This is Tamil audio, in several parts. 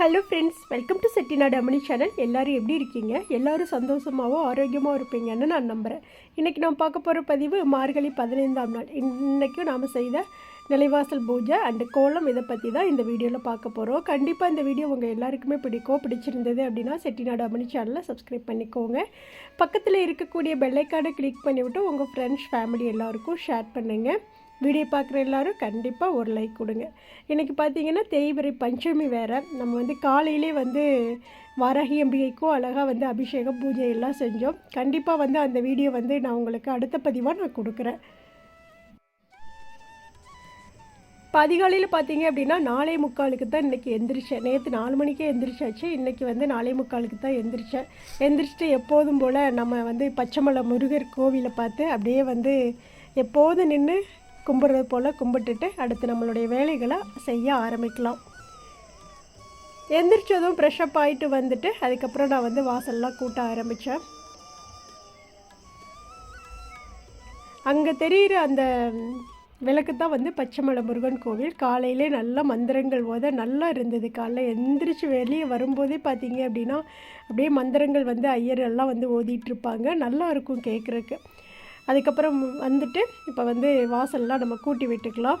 Hello friends welcome to Chettinad Amani channel எல்லோரும் எப்படி இருக்கீங்க? எல்லோரும் சந்தோஷமாகவும் ஆரோக்கியமாக இருப்பீங்கன்னு நான் நம்புகிறேன் இன்றைக்கி நான் பார்க்க போகிற பதிவு மார்கழி பதினைந்தாம் நாள். இன்றைக்கும் நாம் செய்த நிலைவாசல் பூஜை அண்டு கோலம் இதை பற்றி தான் இந்த வீடியோவில் பார்க்க போகிறோம் கண்டிப்பாக இந்த வீடியோ உங்கள் எல்லாருக்குமே பிடிக்கும் பிடிச்சிருந்தது அப்படின்னா செட்டிநாடு அமணி சேனலை சப்ஸ்கிரைப் பண்ணிக்கோங்க. பக்கத்தில் இருக்கக்கூடிய பெல்லைக்கானை கிளிக் பண்ணிவிட்டு உங்கள் ஃப்ரெண்ட்ஸ் ஃபேமிலி எல்லாருக்கும் ஷேர் பண்ணுங்கள் வீடியோ பார்க்குற எல்லாரும் கண்டிப்பாக ஒரு லைக் கொடுங்க. இன்றைக்கி பார்த்தீங்கன்னா தேய்பிரை பஞ்சமி வேறு. நம்ம வந்து காலையிலே வந்து வரகி அம்பிகைக்கும் அழகாக வந்து அபிஷேகம் பூஜை எல்லாம் செஞ்சோம். கண்டிப்பாக வந்து அந்த வீடியோ வந்து நான் உங்களுக்கு அடுத்த பதிவாக நான் கொடுக்குறேன். பதிகாலையில் அதிகாலையில் பார்த்தீங்க அப்படின்னா நாலே முக்காலுக்கு தான் இன்றைக்கி எந்திரிச்சேன். நேற்று நாலு மணிக்கே எந்திரிச்சாச்சு. இன்றைக்கி வந்து நாலே முக்காலுக்கு தான் எந்திரிச்சேன். எந்திரிச்சிட்டு எப்போதும் போல் நம்ம வந்து பச்சைமலை முருகர் கோவிலை பார்த்து அப்படியே வந்து எப்போதும் நின்று கும்பிட்றது போல் கும்பிட்டுட்டு அடுத்து நம்மளுடைய வேலைகளை செய்ய ஆரம்பிக்கலாம். எந்திரிச்சதும் ஃப்ரெஷ்அப் ஆகிட்டு வந்துட்டு அதுக்கப்புறம் நான் வந்து வாசல்லாம் கூட்ட ஆரம்பித்தேன் அங்கே தெரிகிற அந்த விளக்கு தான் வந்து பச்சைமலை முருகன் கோவில். காலையிலே நல்ல மந்திரங்கள் ஓத நல்லா இருந்தது. காலைல எந்திரிச்சு வெளியே வரும்போதே பார்த்தீங்க அப்படின்னா அப்படியே மந்திரங்கள் வந்து ஐயர் எல்லாம் வந்து ஓதிட்டு இருப்பாங்க. நல்லா இருக்கும் கேட்குறக்கு அதுக்கப்புறம் வந்துட்டு இப்போ வந்து வாசல்லாம் நம்ம கூட்டி விட்டுக்கலாம்.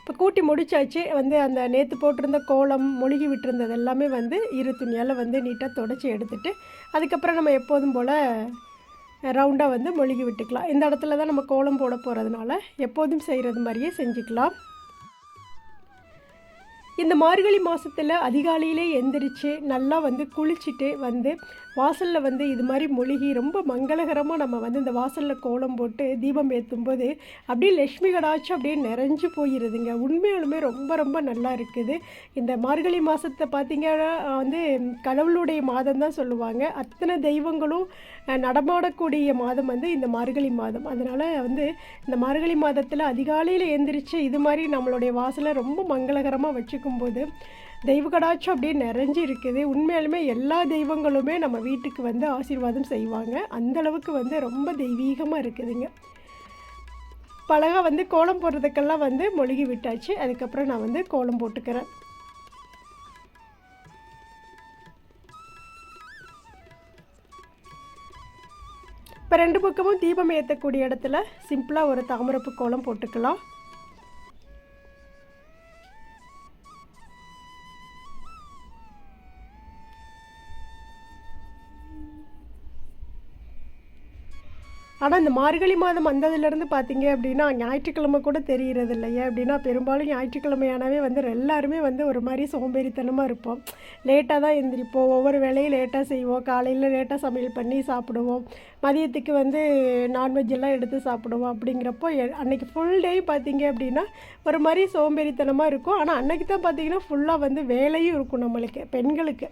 இப்போ கூட்டி முடிச்சாச்சு. வந்து அந்த நேற்று போட்டிருந்த கோலம் மொழுகி விட்டுருந்தது எல்லாமே வந்து இரு துணியால் வந்து நீட்டாக தொடச்சி எடுத்துட்டு அதுக்கப்புறம் நம்ம எப்போதும் போல் ரவுண்டாக வந்து மொழுகி விட்டுக்கலாம். இந்த இடத்துல தான் நம்ம கோலம் போட போகிறதுனால எப்போதும் செய்கிறது மாதிரியே செஞ்சுக்கலாம். இந்த மார்கழி மாதத்தில் அதிகாலையிலே எந்திரிச்சு நல்லா வந்து குளிச்சுட்டு வந்து வாசலில் வந்து இது மாதிரி மொழிகி ரொம்ப மங்களகரமாக நம்ம வந்து இந்த வாசலில் கோலம் போட்டு தீபம் ஏற்றும் போது அப்படியே லக்ஷ்மி கடாச்சும் அப்படியே நிறைஞ்சு போயிடுதுங்க உண்மையாலுமே ரொம்ப ரொம்ப நல்லா இருக்குது. இந்த மார்கழி மாதத்தை பார்த்திங்கன்னா வந்து கடவுளுடைய மாதம் தான் சொல்லுவாங்க. அத்தனை தெய்வங்களும் நடமாடக்கூடிய மாதம் வந்து இந்த மார்கழி மாதம். அதனால் வந்து இந்த மார்கழி மாதத்தில் அதிகாலையில் எந்திரிச்சு இது மாதிரி நம்மளுடைய வாசலை ரொம்ப மங்களகரமாக வச்சுக்கும்போது தெய்வ கடாட்சம் அப்படியே நிறைஞ்சு இருக்குது உண்மையாலுமே எல்லா தெய்வங்களுமே நம்ம வீட்டுக்கு வந்து ஆசீர்வாதம் செய்வாங்க. அந்தளவுக்கு வந்து ரொம்ப தெய்வீகமாக இருக்குதுங்க. பழக வந்து கோலம் போடுறதுக்கெல்லாம் வந்து மொழுகி விட்டாச்சு. அதுக்கப்புறம் நான் வந்து கோலம் போட்டுக்கிறேன். இப்போ ரெண்டு பக்கமும் தீபம் ஏற்றக்கூடிய இடத்துல சிம்பிளாக ஒரு தாமரப்பு கோலம் போட்டுக்கலாம். ஆனால் இந்த மார்கழி மாதம் வந்ததுலேருந்து பார்த்தீங்க அப்படின்னா ஞாயிற்றுக்கிழமை கூட தெரிகிறது இல்லையா அப்படின்னா பெரும்பாலும் ஞாயிற்றுக்கிழமையானவே வந்து எல்லாருமே வந்து ஒரு மாதிரி சோம்பேறித்தனமாக இருப்போம். லேட்டாக தான் எந்திரிப்போம். ஒவ்வொரு வேலையும் லேட்டாக செய்வோம். காலையில் லேட்டாக சமையல் பண்ணி சாப்பிடுவோம். மதியத்துக்கு வந்து நான்வெஜ் எல்லாம் எடுத்து சாப்பிடுவோம். அப்படிங்கிறப்போ அன்றைக்கி ஃபுல் டே பார்த்தீங்க அப்படின்னா ஒரு மாதிரி சோம்பேறித்தனமாக இருக்கும். ஆனால் அன்றைக்கி தான் பார்த்தீங்கன்னா ஃபுல்லாக வந்து வேலையும் இருக்கும் நம்மளுக்கு பெண்களுக்கு.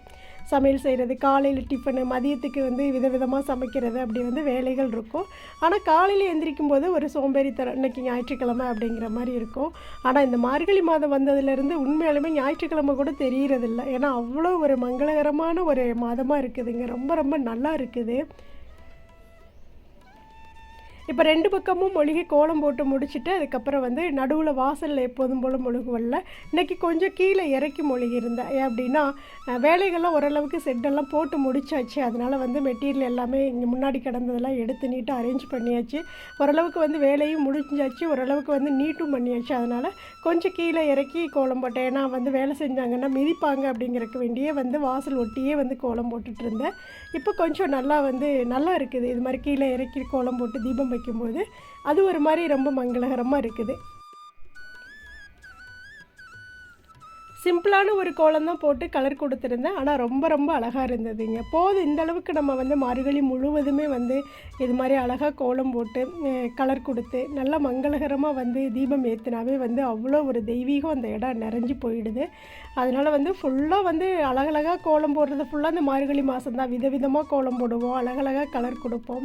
சமையல் செய்கிறது காலையில் டிஃபனு மதியத்துக்கு வந்து விதவிதமாக சமைக்கிறது அப்படி வந்து வேலைகள் இருக்கும். ஆனால் காலையில் எந்திரிக்கும் போது ஒரு சோம்பேறித்தரம் இன்றைக்கி ஞாயிற்றுக்கிழமை அப்படிங்கிற மாதிரி இருக்கும். ஆனால் இந்த மார்கழி மாதம் வந்ததுலேருந்து உண்மையாலுமே ஞாயிற்றுக்கிழமை கூட தெரியறதில்ல. ஏன்னா அவ்வளோ ஒரு மங்களகரமான ஒரு மாதமாக இருக்குதுங்க. ரொம்ப ரொம்ப நல்லா இருக்குது. இப்போ ரெண்டு பக்கமும் மொழிகை கோலம் போட்டு முடிச்சுட்டு அதுக்கப்புறம் வந்து நடுவில் வாசலில் எப்போதும் போல் மொழுகுவல்ல. இன்றைக்கி கொஞ்சம் கீழே இறக்கி மொழிகி இருந்தேன் ஏன் அப்படின்னா வேலைகள்லாம் ஓரளவுக்கு செட்டெல்லாம் போட்டு முடிச்சாச்சு. அதனால் வந்து மெட்டீரியல் எல்லாமே இங்கே முன்னாடி கிடந்ததெல்லாம் எடுத்து நீட்டாக அரேஞ்ச் பண்ணியாச்சு. ஓரளவுக்கு வந்து வேலையும் முடிஞ்சாச்சு. ஓரளவுக்கு வந்து நீட்டும் பண்ணியாச்சு. அதனால் கொஞ்சம் கீழே இறக்கி கோலம் போட்டேன். ஏன்னா வந்து வேலை செஞ்சாங்கன்னா மிதிப்பாங்க அப்படிங்கிறக்கு வேண்டியே வந்து வாசல் ஒட்டியே வந்து கோலம் போட்டுட்ருந்தேன் இப்போ கொஞ்சம் நல்லா வந்து நல்லா இருக்குது. இது மாதிரி கீழே இறக்கி கோலம் போட்டு தீபம் வைக்கும்போது அது ஒரு மாதிரி ரொம்ப மங்களகரமாக இருக்குது. சிம்பிளான ஒரு கோலம் தான் போட்டு கலர் கொடுத்துருந்தேன். ஆனால் ரொம்ப ரொம்ப அழகாக இருந்ததுங்க. போதும் இந்த அளவுக்கு நம்ம வந்து மார்கழி முழுவதுமே வந்து இது மாதிரி அழகாக கோலம் போட்டு கலர் கொடுத்து நல்லா மங்களகரமாக வந்து தீபம் ஏற்றினாவே வந்து அவ்வளோ ஒரு தெய்வீகம் அந்த இடம் நிறைஞ்சு போயிடுது. அதனால் வந்து ஃபுல்லாக வந்து அழகழகாக கோலம் போடுறது ஃபுல்லாக அந்த மார்கழி மாதம் தான். விதவிதமாக கோலம் போடுவோம் அழகழகாக கலர் கொடுப்போம்.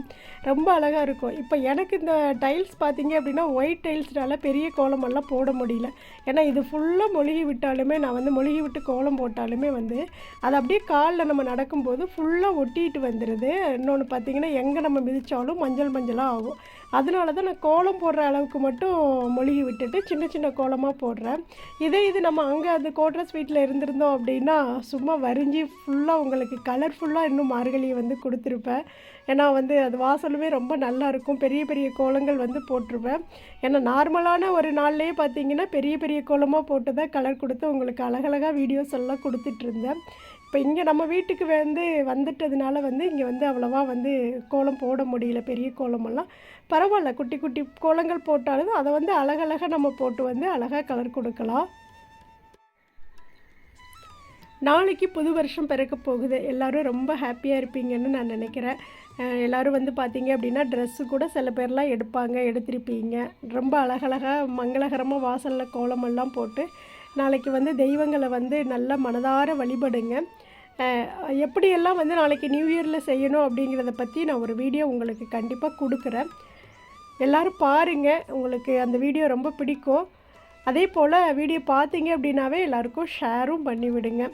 ரொம்ப அழகாக இருக்கும். இப்போ எனக்கு இந்த டைல்ஸ் பார்த்தீங்க அப்படின்னா ஒயிட் டைல்ஸ்னால பெரிய கோலமெல்லாம் போட முடியல. ஏன்னா இது ஃபுல்லாக மொழிகி விட்டாலுமே நான் வந்து மொழிகி விட்டு கோலம் போட்டாலுமே வந்து அது அப்படியே காலில் நம்ம நடக்கும்போது ஃபுல்லாக ஒட்டிட்டு வந்துடுது இன்னொன்று பார்த்தீங்கன்னா எங்கே நம்ம மிதித்தாலும் மஞ்சள் மஞ்சளாக ஆகும். அதனால தான் நான் கோலம் போடுற அளவுக்கு மட்டும் மொழிகி விட்டுட்டு சின்ன சின்ன கோலமாக போடுறேன். இதே இது நம்ம அங்கே அந்த கோட்ரஸ் வீட்டில் இருந்திருந்தோம் அப்படின்னா சும்மா வரிஞ்சு ஃபுல்லாக உங்களுக்கு கலர்ஃபுல்லாக இன்னும் மார்கழியை வந்து கொடுத்துருப்பேன். ஏன்னா வந்து அது வாசலுமே ரொம்ப நல்லா இருக்கும். பெரிய பெரிய கோலங்கள் வந்து போட்டிருப்பேன். ஏன்னா நார்மலான ஒரு நாள்லேயே பார்த்தீங்கன்னா பெரிய பெரிய கோலமாக போட்டு தான் கலர் கொடுத்து உங்களுக்கு அழகழகாக வீடியோஸ் எல்லாம் கொடுத்துட்ருந்தேன் இப்போ இங்கே நம்ம வீட்டுக்கு வந்து வந்துட்டதுனால வந்து இங்கே வந்து அவ்வளோவா வந்து கோலம் போட முடியல. பெரிய கோலமெல்லாம். பரவாயில்ல. குட்டி குட்டி கோலங்கள் போட்டாலும் அதை வந்து அழகழகாக நம்ம போட்டு வந்து அழகாக கலர் கொடுக்கலாம். நாளைக்கு புது வருஷம் பிறக்க போகுது. எல்லோரும் ரொம்ப ஹாப்பியாக இருப்பீங்கன்னு நான் நினைக்கிறேன். எல்லோரும் வந்து பார்த்தீங்க அப்படின்னா ட்ரெஸ்ஸு கூட சில பேர்லாம் எடுப்பாங்க எடுத்திருப்பீங்க. ரொம்ப அழகழகாக மங்களகரமாக வாசலில் கோலமெல்லாம் போட்டு நாளைக்கு வந்து தெய்வங்களை வந்து நல்லா மனதார வழிபடுங்க. எப்படியெல்லாம் வந்து நாளைக்கு நியூ இயரில் செய்யணும் அப்படிங்கிறத பற்றி நான் ஒரு வீடியோ உங்களுக்கு கண்டிப்பாக கொடுக்குறேன். எல்லோரும் பாருங்கள் உங்களுக்கு அந்த வீடியோ ரொம்ப பிடிக்கும். அதே போல் வீடியோ பார்த்தீங்க அப்படின்னாவே எல்லாருக்கும் ஷேரும் பண்ணிவிடுங்க.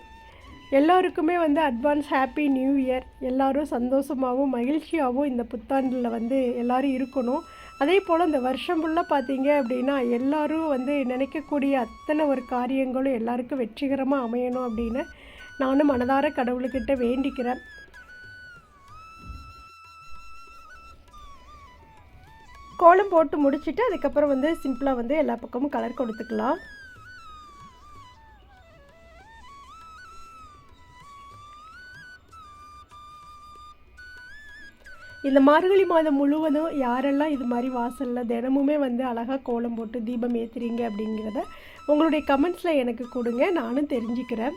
எல்லோருக்குமே வந்து அட்வான்ஸ் ஹாப்பி நியூ இயர் எல்லாரும் சந்தோஷமாகவும் மகிழ்ச்சியாகவும் இந்த புத்தாண்டில் வந்து எல்லாரும் இருக்கணும். அதே போல் இந்த வருஷம் ஃபுல்லாக பார்த்தீங்க அப்படின்னா எல்லோரும் வந்து நினைக்கக்கூடிய அத்தனை ஒரு காரியங்களும் எல்லாருக்கும் வெற்றிகரமாக அமையணும் அப்படின்னு நானும் மனதார கடவுள்கிட்ட வேண்டிக்கிறேன். கோலம் போட்டு முடிச்சுட்டு அதுக்கப்புறம் வந்து சிம்பிளாக வந்து எல்லா பக்கமும் கலர் கொடுத்துக்கலாம். இந்த மார்கழி மாதம் முழுவதும் யாரெல்லாம் இது மாதிரி வாசலில் தினமுமே வந்து அழகாக கோலம் போட்டு தீபம் ஏற்றுறீங்க அப்படிங்கிறத உங்களுடைய கமெண்ட்ஸில் எனக்கு கொடுங்க. நானும் தெரிஞ்சுக்கிறேன்.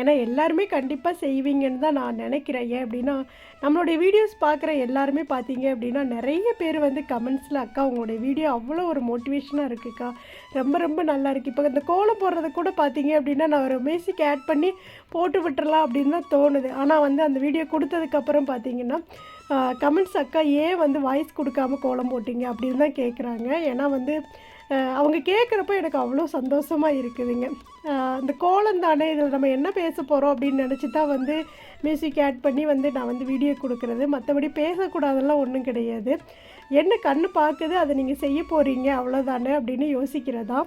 ஏன்னா எல்லாருமே கண்டிப்பாக செய்வீங்கன்னு தான் நான் நினைக்கிறேன். ஏன் அப்படின்னா நம்மளுடைய வீடியோஸ் பார்க்குற எல்லாருமே பார்த்தீங்க அப்படின்னா நிறைய பேர் வந்து கமெண்ட்ஸில் அக்கா உங்களுடைய வீடியோ அவ்வளோ ஒரு மோட்டிவேஷனாக இருக்குக்கா. ரொம்ப ரொம்ப நல்லா இருக்குது இப்போ இந்த கோலம் போடுறத கூட பார்த்தீங்க அப்படின்னா நான் ஒரு மியூசிக் ஆட் பண்ணி போட்டு விட்டுறலாம் அப்படின்னு தான் தோணுது. ஆனால் வந்து அந்த வீடியோ கொடுத்ததுக்கப்புறம் பார்த்தீங்கன்னா கமெண்ட்ஸ் அக்கா ஏன் வந்து வாய்ஸ் கொடுக்காம கோலம் போட்டீங்க அப்படின்னு தான் கேட்குறாங்க ஏன்னா வந்து அவங்க கேட்குறப்ப எனக்கு அவ்வளோ சந்தோஷமாக இருக்குதுங்க. இந்த கோலம் தானே இதில் நம்ம என்ன பேச போகிறோம் அப்படின்னு நினச்சி தான் வந்து மியூசிக் ஆட் பண்ணி வந்து நான் வந்து வீடியோ கொடுக்குறது. மற்றபடி பேசக்கூடாதெல்லாம் ஒன்றும் கிடையாது. என்ன கண்ணு பார்க்குது அதை நீங்கள் செய்ய போகிறீங்க அவ்வளோதானே அப்படின்னு யோசிக்கிறதா?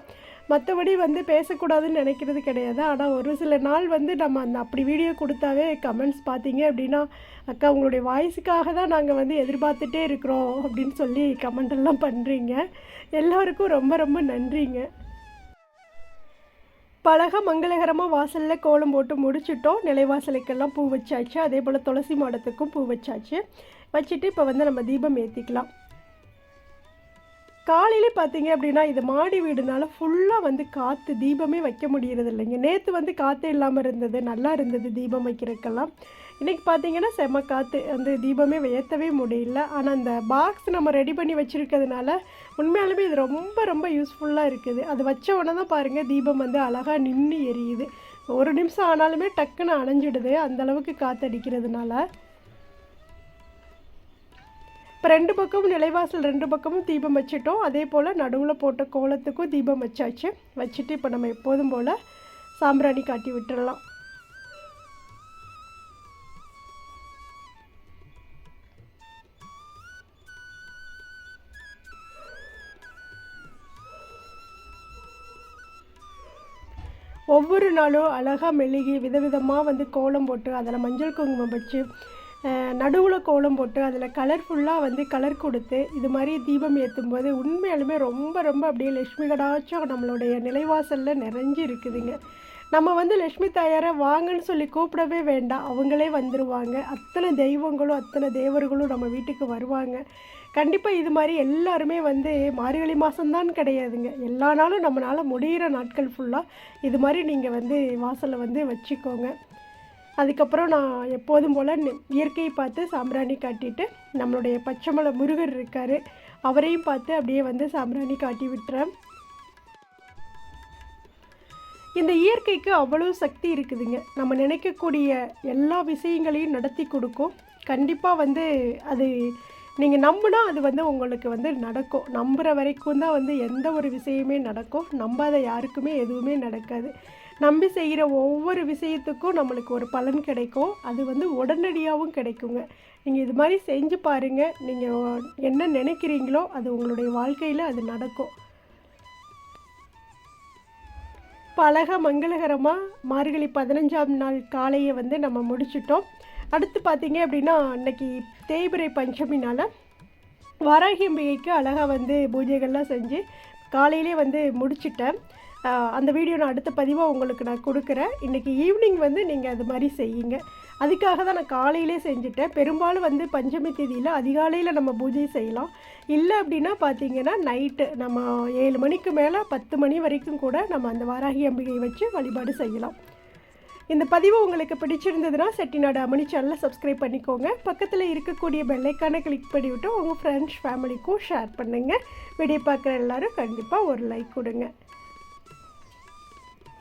மற்றபடி வந்து பேசக்கூடாதுன்னு நினைக்கிறது கிடையாது. ஆனால் ஒரு சில நாள் வந்து நம்ம அந்த அப்படி வீடியோ கொடுத்தாவே கமெண்ட்ஸ் பார்த்தீங்க அப்படின்னா அக்கா உங்களுடைய வாய்ஸுக்காக தான் நாங்கள் வந்து எதிர்பார்த்துட்டே இருக்கிறோம் அப்படின்னு சொல்லி கமெண்ட் எல்லாம் பண்ணுறீங்க எல்லோருக்கும் ரொம்ப ரொம்ப நன்றிங்க. பழக மங்களகரமாக வாசலில் கோலம் போட்டு முடிச்சிட்டோம். நிலைவாசலுக்கெல்லாம் பூ வச்சாச்சு. அதே போல் துளசி மாடத்துக்கும் பூ வச்சாச்சு. வச்சுட்டு இப்போ வந்து நம்ம தீபம் ஏற்றிக்கலாம் காலையிலே பார்த்தீங்க அப்படின்னா இது மாடி வீடுனால ஃபுல்லாக வந்து காற்று தீபமே வைக்க முடியறது இல்லைங்க. நேற்று வந்து காற்றே இல்லாமல் இருந்தது நல்லா இருந்தது தீபம் வைக்கிறதுக்கெல்லாம். இன்றைக்கி பார்த்தீங்கன்னா செம காற்று அந்த தீபமே ஏற்றவே முடியல. ஆனால் அந்த பாக்ஸ் நம்ம ரெடி பண்ணி வச்சுருக்கிறதுனால உண்மையாலுமே இது ரொம்ப ரொம்ப யூஸ்ஃபுல்லாக இருக்குது. அது வச்ச உடனே தான் பாருங்கள் தீபம் வந்து அழகாக நின்று எரியுது. ஒரு நிமிஷம் ஆனாலுமே டக்குன்னு அணைஞ்சிடுது அந்த அளவுக்கு காற்று அடிக்கிறதுனால இப்போ ரெண்டு பக்கமும் நிலைவாசல் ரெண்டு பக்கமும் தீபம் வச்சுட்டோம். அதே போல் நடுவில் போட்ட கோலத்துக்கும் தீபம் வச்சாச்சு. வச்சுட்டு இப்போ நம்ம எப்போதும் போல் சாம்பிராணி காட்டி விட்டுறலாம். ஒவ்வொரு நாளும் அழகாக மெழுகி விதவிதமாக வந்து கோலம் போட்டு அதில் மஞ்சள் குங்குமம் வச்சு நடுவில் கோலம் போட்டு அதில் கலர்ஃபுல்லாக வந்து கலர் கொடுத்து இது மாதிரி தீபம் ஏற்றும் போது உண்மையாலுமே ரொம்ப ரொம்ப அப்படியே லக்ஷ்மி கடாச்சும் நம்மளுடைய நிலைவாசலில் நிறைஞ்சு இருக்குதுங்க. நம்ம வந்து லக்ஷ்மி தாயாரை வாங்கன்னு சொல்லி கூப்பிடவே வேண்டாம். அவங்களே வந்துடுவாங்க அத்தனை தெய்வங்களும் அத்தனை தேவர்களும் நம்ம வீட்டுக்கு வருவாங்க. கண்டிப்பாக இது மாதிரி எல்லாருமே வந்து மார்கழி மாதம்தான் கிடையாதுங்க. எல்லா நாளும் நம்மளால் முடிகிற நாட்கள் ஃபுல்லாக இது மாதிரி நீங்கள் வந்து வாசலில் வந்து வச்சுக்கோங்க. அதுக்கப்புறம் நான் எப்போதும் போல் இயற்கையை பார்த்து சாம்பிராணி காட்டிட்டு நம்மளுடைய பச்சைமலை முருகர் இருக்கார். அவரையும் பார்த்து அப்படியே வந்து சாம்பிராணி காட்டி விட்டுறேன். இந்த இயற்கைக்கு அவ்வளோ சக்தி இருக்குதுங்க. நம்ம நினைக்கக்கூடிய எல்லா விஷயங்களையும் நடத்தி கொடுக்கும். கண்டிப்பாக வந்து அது நீங்கள் நம்பினா அது வந்து உங்களுக்கு வந்து நடக்கும். நம்புகிற வரைக்கும் தான் வந்து எந்த ஒரு விஷயமே நடக்கும். நம்பாத யாருக்குமே எதுவுமே நடக்காது. நம்பி செய்கிற ஒவ்வொரு விஷயத்துக்கும் நம்மளுக்கு ஒரு பலன் கிடைக்கும். அது வந்து உடனடியாகவும் கிடைக்குங்க. நீங்கள் இது மாதிரி செஞ்சு பாருங்கள் நீங்கள் என்ன நினைக்கிறீங்களோ அது உங்களுடைய வாழ்க்கையில் அது நடக்கும். இப்போ அழகாக மங்களகரமாக மார்கழி பதினஞ்சாம் நாள் காலையை வந்து நம்ம முடிச்சிட்டோம். அடுத்து பார்த்தீங்க அப்படின்னா இன்னைக்கு தேய்பிரை பஞ்சமினால் வராகி அம்பிகைக்கு அழகாக வந்து பூஜைகள்லாம் செஞ்சு காலையிலே வந்து முடிச்சிட்டேன். அந்த வீடியோ நான் அடுத்த பதிவாக உங்களுக்கு நான் கொடுக்குறேன். இன்றைக்கி ஈவினிங் வந்து நீங்கள் அது மாதிரி செய்யுங்க. அதுக்காக தான் நான் காலையிலே செஞ்சுட்டேன். பெரும்பாலும் வந்து பஞ்சமி தேதியில் அதிகாலையில் நம்ம பூஜை செய்யலாம். இல்லை அப்படின்னா பார்த்தீங்கன்னா நைட்டு நம்ம ஏழு மணிக்கு மேலே பத்து மணி வரைக்கும் கூட நம்ம அந்த வாராகி அம்பிகையை வச்சு வழிபாடு செய்யலாம். இந்த பதிவு உங்களுக்கு பிடிச்சிருந்ததுன்னா செட்டிநாடு அமணி சேனலை சப்ஸ்கிரைப் பண்ணிக்கோங்க. பக்கத்தில் இருக்கக்கூடிய பெல்லைக்கான கிளிக் பண்ணிவிட்டு உங்கள் ஃப்ரெண்ட்ஸ் ஃபேமிலிக்கும் ஷேர் பண்ணுங்கள் வீடியோ பார்க்குற எல்லாரும் கண்டிப்பாக ஒரு லைக் கொடுங்க.